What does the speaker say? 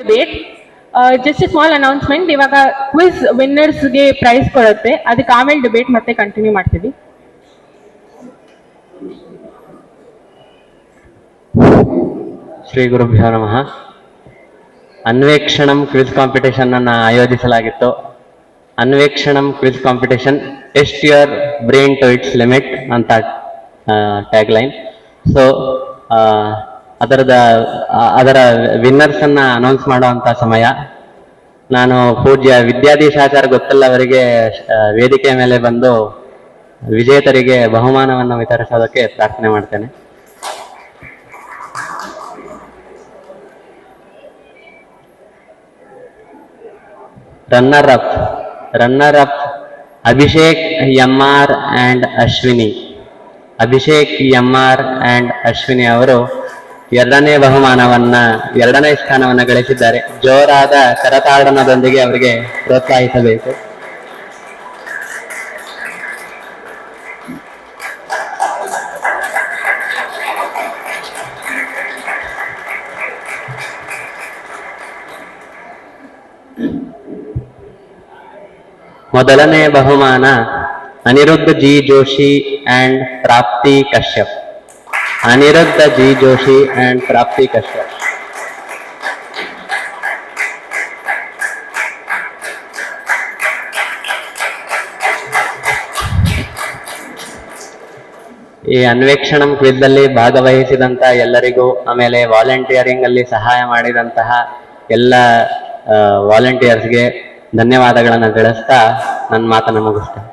Debate just small announcement ಇವಾಗ quiz ವಿನ್ನರ್ಸ್ಗೆ prize ಕೊಡುತ್ತೆ. ಅದಕ್ಕೆ ಆಮೇಲೆ ಡಿಬೇಟ್ ಮತ್ತೆ ಕಂಟಿನ್ಯೂ ಮಾಡ್ತೀವಿ. ಶ್ರೀ ಗುರುಭ್ಯೋ ನಮಃ. ಅನ್ವೇಕ್ಷಣಂ ಕ್ವಿಜ್ ಕಾಂಪಿಟೇಷನ್ ಅನ್ನ ಆಯೋಜಿಸಲಾಗಿತ್ತು. Anveshanam quiz competition test your brain to its limit ಅಂತ ಟ್ಯಾಗ್ ಲೈನ್ ಸೊ ಅದರದ ಅದರ ವಿನ್ನರ್ಸ್ ಅನ್ನ ಅನೌನ್ಸ್ ಮಾಡುವಂತ ಸಮಯ. ನಾನು ಪೂಜ್ಯ ವಿದ್ಯಾಧೀಶಾಚಾರ ಗೊತ್ತಲ್ಲ ಅವರಿಗೆ ವೇದಿಕೆ ಮೇಲೆ ಬಂದು ವಿಜೇತರಿಗೆ ಬಹುಮಾನವನ್ನು ವಿತರಿಸೋದಕ್ಕೆ ಪ್ರಾರ್ಥನೆ ಮಾಡ್ತೇನೆ. Runner up runner up Abhishek M R and Ashwini. Abhishek M R and Ashwini ಅವರು ಎರಡನೇ ಬಹುಮಾನವನ್ನ, ಎರಡನೇ ಸ್ಥಾನವನ್ನ ಗಳಿಸಿದ್ದಾರೆ. ಜೋರಾದ ಕರತಾಡನದೊಂದಿಗೆ ಅವರಿಗೆ ಪ್ರೋತ್ಸಾಹಿಸಬೇಕು. ಮೊದಲನೇ ಬಹುಮಾನ Aniruddha G Joshi and Prapti Kashyap. Aniruddha G Joshi and Prapti ಕಶ್ಯ ಈ ಅನ್ವೇಕ್ಷಣಂ ಕ್ವಿಜ್ ಅಲ್ಲಿ ಭಾಗವಹಿಸಿದಂತ ಎಲ್ಲರಿಗೂ ಆಮೇಲೆ ವಾಲಂಟಿಯರಿಂಗ್ ಅಲ್ಲಿ ಸಹಾಯ ಮಾಡಿದಂತಹ ಎಲ್ಲ ವಾಲಂಟಿಯರ್ಸ್ಗೆ ಧನ್ಯವಾದಗಳನ್ನು ತಿಳಿಸ್ತಾ ನನ್ನ ಮಾತನ್ನು ಮುಗಿಸ್ತೇನೆ